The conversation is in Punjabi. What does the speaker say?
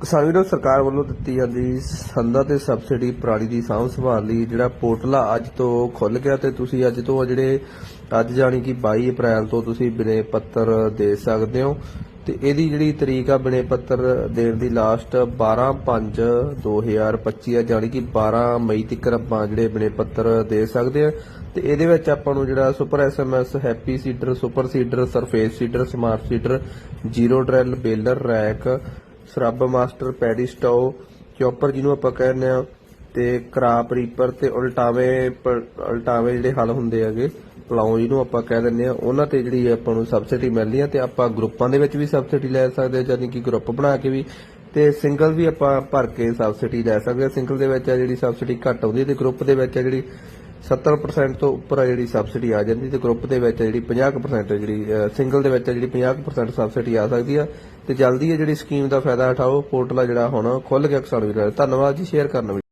ਕਿਸਾਨ ਵੀਰੋ, ਸਰਕਾਰ ਵੱਲੋਂ ਦਿੱਤੀ ਜਾਂਦੀ ਸੰਦਾ ਤੇ ਸਬਸਿਡੀ ਪਰਾਲੀ ਦੀ ਸਾਂਭ ਸੰਭਾਲ ਲਈ ਜਿਹੜਾ ਪੋਰਟਲ ਅੱਜ ਤੋਂ ਖੁੱਲ ਗਿਆ ਤੇ ਤੁਸੀਂ ਅੱਜ ਤੋਂ ਜਿਹੜੇ ਅੱਜ ਜਾਣੀ ਕਿ 22 ਅਪ੍ਰੈਲ ਤੋਂ ਤੁਸੀਂ ਬਿਨੇ ਪੱਤਰ ਦੇ ਸਕਦੇ ਹੋ। ਤੇ ਇਹਦੀ ਜਿਹੜੀ ਤਰੀਕ ਆ ਬਿਨੇ ਪੱਤਰ ਦੇਣ ਦੀ ਲਾਸਟ 12/5/2025 ਆ, ਜਾਣੀ ਕਿ 12 ਮਈ ਤੱਕ ਆਪਾਂ ਜਿਹੜੇ ਬਿਨੇ ਪੱਤਰ ਦੇ ਸਕਦੇ ਆ। ਤੇ ਇਹਦੇ ਵਿੱਚ ਆਪਾਂ ਨੂੰ ਜਿਹੜਾ super SMS, happy seeder, super seeder, surface seeder, smart seeder, zero drill, baler, rake shrub master, paddy straw chopper ਜਿਹਨੂੰ ਆਪਾਂ ਕਹਿੰਦੇ ਆ ਤੇ ਕਰਾਪ ਰੀਪਰ ਤੇ ਉਲਟਾਵੇਂ ਪ- ਜਿਹੜੇ ਹਲ ਹੁੰਦੇ ਹੈਗੇ ਪਲਾਉ ਜਿਹਨੂੰ ਆਪਾਂ ਕਹਿ ਦਿੰਦੇ ਆ ਉਹਨਾਂ ਤੇ ਜਿਹੜੀ ਆਪਾਂ ਨੂੰ ਸਬਸਿਡੀ ਮਿਲਦੀ ਆ, ਤੇ ਆਪਾਂ ਗਰੁੱਪਾਂ ਦੇ ਵਿੱਚ ਵੀ ਸਬਸਿਡੀ ਲੈ ਸਕਦੇ ਆ ਯਾਨੀ ਕਿ ਗਰੁੱਪ ਬਣਾ ਕੇ ਵੀ, ਤੇ ਸਿੰਗਲ ਵੀ ਆਪਾਂ ਭਰ ਕੇ ਸਬਸਿਡੀ ਲੈ ਸਕਦੇ ਆ ਸਿੰਗਲ ਦੇ ਵਿੱਚ ਆ ਜਿਹੜੀ ਸਬਸਿਡੀ ਘੱਟ ਆਉਂਦੀ ਤੇ ਗਰੁੱਪ ਦੇ ਵਿੱਚ ਆ ਜਿਹੜੀ 70% ਤੋਂ ਉੱਪਰ ਆ ਜਿਹੜੀ ਸਬਸਿਡੀ ਆ ਜਾਂਦੀ ਤੇ ਗਰੁੱਪ ਦੇ ਵਿੱਚ ਜਿਹੜੀ 50% ਜਿਹੜੀ ਸਿੰਗਲ ਦੇ ਵਿੱਚ ਜਿਹੜੀ 50% ਸਬਸਿਡੀ ਆ ਸਕਦੀ ਆ ਤੇ ਜਲਦੀ ਇਹ ਜਿਹੜੀ ਸਕੀਮ ਦਾ ਫਾਇਦਾ ਉਠਾਓ ਪੋਰਟਲ ਆ ਜਿਹੜਾ ਹੁਣ ਖੁੱਲ ਗਿਆ ਕਿਸਾਨ ਵੀਰਾਂ ਧੰਨਵਾਦ ਜੀ ਸ਼ੇਅਰ ਕਰਨ ਲਈ